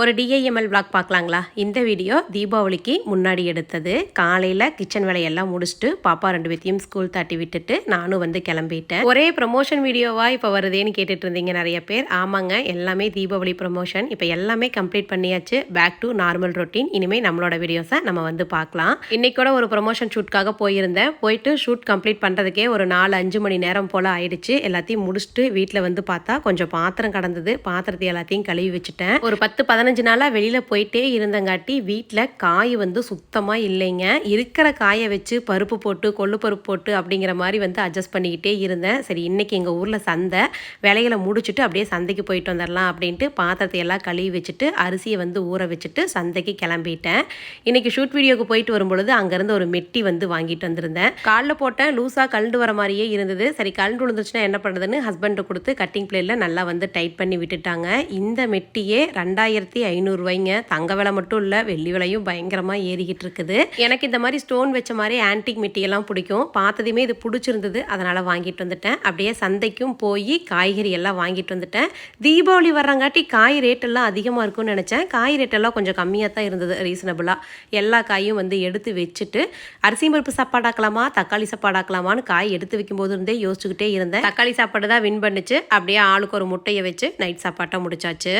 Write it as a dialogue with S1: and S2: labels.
S1: ஒரு DIML vlog பார்க்கலாங்களா? இந்த video தீபாவளிக்கு முன்னாடி எடுத்தது. காலையில் கிச்சன் வேலையெல்லாம் முடிச்சுட்டு பாப்பா ரெண்டு பேத்தையும் ஸ்கூல் தாட்டி விட்டுட்டு நானும் வந்து கிளம்பிட்டேன். ஒரே ப்ரொமோஷன் வீடியோவா இப்போ வருதேன்னு கேட்டுட்டு இருந்தீங்க நிறைய பேர். ஆமாங்க எல்லாமே தீபாவளி ப்ரொமோஷன் இப்போ எல்லாமே கம்ப்ளீட் பண்ணியாச்சு. பேக் டு நார்மல் ரொட்டீன் இனிமேல் நம்மளோட வீடியோஸை நம்ம வந்து பார்க்கலாம். இன்னைக்கு கூட ஒரு ப்ரொமோஷன் ஷூட்காக போயிருந்தேன். போயிட்டு ஷூட் கம்ப்ளீட் பண்ணுறதுக்கே ஒரு நாலு அஞ்சு மணி நேரம் போல் ஆயிடுச்சு. எல்லாத்தையும் முடிச்சுட்டு வீட்டில் வந்து பார்த்தா கொஞ்சம் பாத்திரம் கடந்தது. பாத்திரத்தை எல்லாத்தையும் கழுவி வச்சுட்டேன். ஒரு பத்து பதினஞ்சு நாளாக வெளியில் போயிட்டே இருந்தங்காட்டி வீட்டில் காய் வந்து சுத்தமாக இல்லைங்க. இருக்கிற காயை வச்சு பருப்பு போட்டு கொள்ளு பருப்பு போட்டு அப்படிங்கிற மாதிரி வந்து அட்ஜஸ்ட் பண்ணிக்கிட்டே இருந்தேன். சரி இன்றைக்கி எங்கள் ஊரில் சந்தை. வேலைகளை முடிச்சுட்டு அப்படியே சந்தைக்கு போயிட்டு வந்துடலாம் அப்படின்ட்டு பாத்திரத்தை எல்லாம் கழுவி வச்சுட்டு அரிசியை வந்து ஊற வச்சுட்டு சந்தைக்கு கிளம்பிட்டேன். இன்றைக்கி ஷூட் வீடியோக்கு போயிட்டு வரும்பொழுது அங்கேருந்து ஒரு மெட்டி வந்து வாங்கிட்டு வந்திருந்தேன். காலில் போட்டேன் லூஸாக கழுண்டு வர மாதிரியே இருந்தது. சரி கழுண்டு விழுந்துச்சுன்னா என்ன பண்ணுறதுன்னு ஹஸ்பண்டு கொடுத்து கட்டிங் பிளேயில் நல்லா வந்து டைட் பண்ணி விட்டுட்டாங்க. இந்த மெட்டியே ரெண்டாயிரத்தி ஐநூறுரூவாய்ங்க தங்க விலை மட்டும் இல்லை வெள்ளி விலையும் பயங்கரமாக ஏறிக்கிட்டு இருக்குது எனக்கு இந்த மாதிரி ஸ்டோன் வச்ச மாதிரி ஆன்டிக் மெட்டியெல்லாம் பிடிக்கும். பார்த்ததுமே இது பிடிச்சிருந்தது அதனால் வாங்கிட்டு வந்துட்டேன். அப்படியே சந்தைக்கும் போய் காய்கறி எல்லாம் வாங்கிட்டு வந்துட்டேன். தீபாவளி வர்றங்காட்டி காய் ரேட்டெல்லாம் அதிகமாக இருக்கும்னு நினச்சேன். காய் ரேட்டெல்லாம் கொஞ்சம் கம்மியாக தான் இருந்தது ரீசனபிளாக எல்லா காயும் வந்து எடுத்து வச்சுட்டு அரிசி பருப்பு சாப்பாடாக்கலாமா தக்காளி சாப்பாடாக்கலாமான்னு காய் எடுத்து வைக்கும்போது இருந்தே யோசிச்சுக்கிட்டே இருந்தேன். தக்காளி சாப்பாடு தான் வின் பண்ணுச்சு. அப்படியே ஆளுக்கு ஒரு முட்டையை வச்சு நைட் சாப்பாட்டை முடிச்சாச்சு.